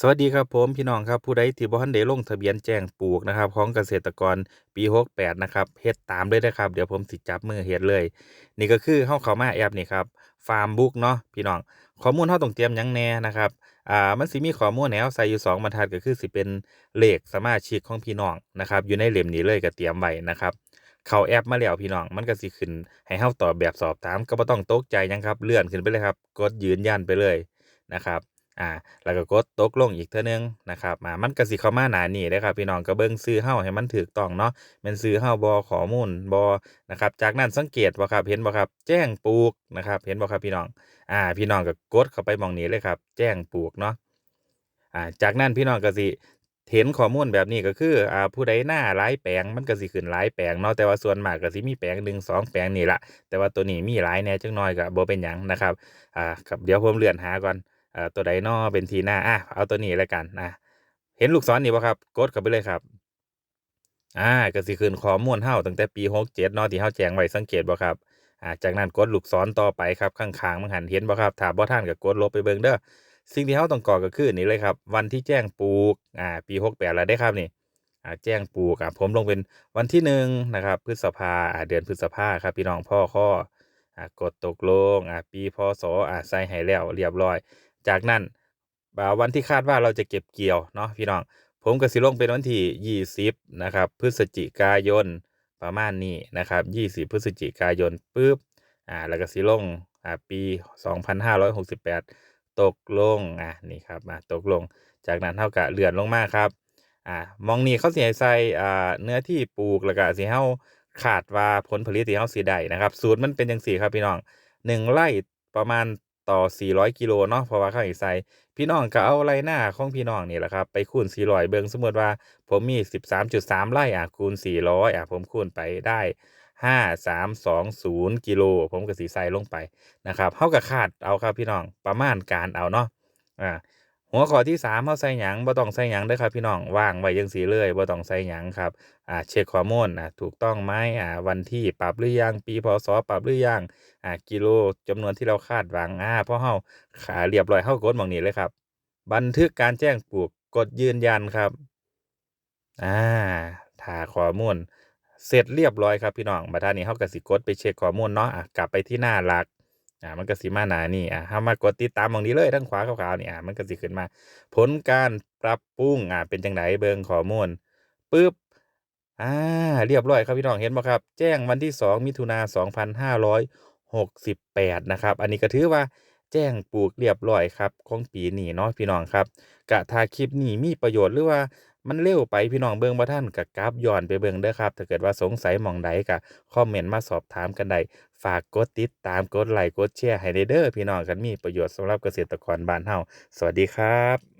สวัสดีครับผมพี่น้องครับผู้ใดที่บ่ทันได้ลงทะเบียนแจ้งปลูกนะครับ ของเกษตรกรปี 68 นะครับเฮ็ดตามเลยนะครับ เดี๋ยวผมสิจับมือเฮ็ดเลย นี่ก็คือเฮาเข้ามาแอปนี่ครับฟาร์มบุ๊กเนาะพี่น้องข้อมูลเฮาต้องเตรียมยังแน่นะครับอ่ามันสิมีข้อมูลให้เราใส่อยู่สองบรรทัดก็คือสิเป็นเลขสมาชิกของพี่น้องนะครับ อยู่ในเล่มนี้เลยก็เตรียมไว้นะครับเข้าแอปมาแล้วพี่น้องมันก็สิขึ้น ให้เฮาตอบแบบสอบถามก็บ่ต้องตกใจยังครับเลื่อนขึ้นไปเลยครับ กดยืนยันไปเลยนะครับ อ่าแล้วก็กดตกลงอีกเทื่อนึงนะครับอ่ามันก็สิเข้ามาหน้านี้เด้ครับพี่น้องก็เบิ่งชื่อเฮาให้มันถูกต้องเนาะม่นชื่อเฮาบ่ข้อมูลบ่นะครับจากนั้นสังเกตบ่ครับเห็นบ่ครับ แจ้งปลูกนะครับเห็นบ่ครับพี่น้องอ่าพี่น้องก็กดเข้าไปมองนี้เลยครับ แจ้งปลูกเนาะอ่าจากนั้นพี่น้องก็สิเห็นข้อมูลแบบนี้ก็คืออ่าผู้ใดหน้าหลายแปลงมันก็สิขึ้นหลายแปลงเนาะแต่ว่าส่วนมากก็สิมีแปลงหนึ่งสองแปลงนี่ละแต่ว่าตัวนี้มีหลายแน่จักหน่อยก็บ่เป็นหยังนะครับอ่าครับเดี๋ยวผมเลื่อนหาก่อน อ่าตัวใดนอเป็นทีหน้าอะเอาตัวนี้แล้วกันนะเห็นลูกศรนี่บ่ครับ กดเข้าไปเลยครับอ่าก็สิขึ้นข้อมูลเฮาตั้งแต่ปี67เจ็ดนาะที่เฮาแจ้งไว้สังเกตบ่ครับอ่าจากนั้นกดลูกศรต่อไปครับข้างๆมันหันเห็นบ่ครับถ้าบ่ทันก็กดลบไปเบิ่งเด้อสิ่งที่เฮาต้องกรอก็คือนี่เลยครับ วันที่แจ้งปลูกอ่าปี68แล้วเด้ครับนี่อ่าแจ้งปลูกอ่าผมลงเป็นวันที่หนึ่งนะครับ พฤษภาอ่าเดือนพฤษภาครับพี่น้องพ่อข้ออ่ากดตกลงอ่าปีพศอ่าใส่ให้แล้วเรียบร้อย จากนั้นวันที่คาดว่าเราจะเก็บเกี่ยวเนาะพี่น้อง ผมก็สิลงเป็นวันที่ 20 นะครับ พฤศจิกายนประมาณนี้นะครับ 20 พฤศจิกายนปุ๊บอ่าแล้วก็สิลงอ่าปี 2568 ตกลงอ่านี่ครับมาตกลงจากนั้นเฮาก็เลื่อนลงมาครับอ่ามองนี่เขาเสิให้ใส่อ่าเนื้อที่ปลูกแล้วก็สิเฮาคาดว่าผลผลิตที่เฮาสิได้นะครับ สูตรมันเป็นจังซี่ครับพี่น้อง1ไร่ประมาณ ต่อ 400 กิโลเนาะเพราะว่าเขาให้ใส่พี่น้องก็เอาไรหน้าของพี่น้องนี่แหละครับ ไปคูณ 400 เบิงสมมติว่าผมมี 13.3 ไร่อะคูณ 400อะผมคูณไปได้5320กิโลผมก็สีไซลงไปนะครับเรากับคาดเอาครับพี่น้องประมาณการเอาเนาะอ่า หัวข้อที่3เราใส่หยังบ่ต้องใส่หยังเด้อครับพี่น้องว่างไว้จังซี่เลยบ่ต้องใส่หยังครับอ่าเช็กข้อมูลอ่าถูกต้องไหมอ่าวันที่ปรับหรือยังปีพศปรับหรือยังอ่ากิโลจำนวนที่เราคาดหวังอ่าพอเราขาเรียบร้อยเรากดหม้องนี้เลยครับ บันทึกการแจ้งปลูกกดยืนยันครับอ่าถ้าข้อมูล เสร็จเรียบร้อยครับพี่น้องบัดท่านี้เราก็สิกดไปเช็กข้อมูลเนาะอะกลับไปที่หน้าหลัก อ่ามันก็สิมาหนานี้อ่าเรามากดติดตามมองนี้เลยทางขวาขาวๆนี่อ่ามันก็สิขึ้นมา ผลการปรับปรุงอ่าเป็นจังไดเบิงข้อมูลปึ๊บอ่าเรียบร้อยครับพี่น้องเห็นบ่ครับ แจ้งวันที่ 2 มิถุนา2568 นะครับ อันนี้ก็ถือว่าแจ้งปลูกเรียบร้อยครับของปีนี้เนาะพี่น้องครับก็ถ้าคลิปนี้มีประโยชน์หรือว่า มันเร็วไปพี่น้องเบิ่งบ่ท่านกับกราฟย้อนไปเบิ่งเด้อครับ ถ้าเกิดว่าสงสัยหม้องใดก็คอมเมนต์มาสอบถามกันได้ฝากกดติดตามกดไลค์กดแชร์ให้เด้อพี่น้องกันมีประโยชน์สำหรับเกษตรกรบ้านเฮาสวัสดีครับ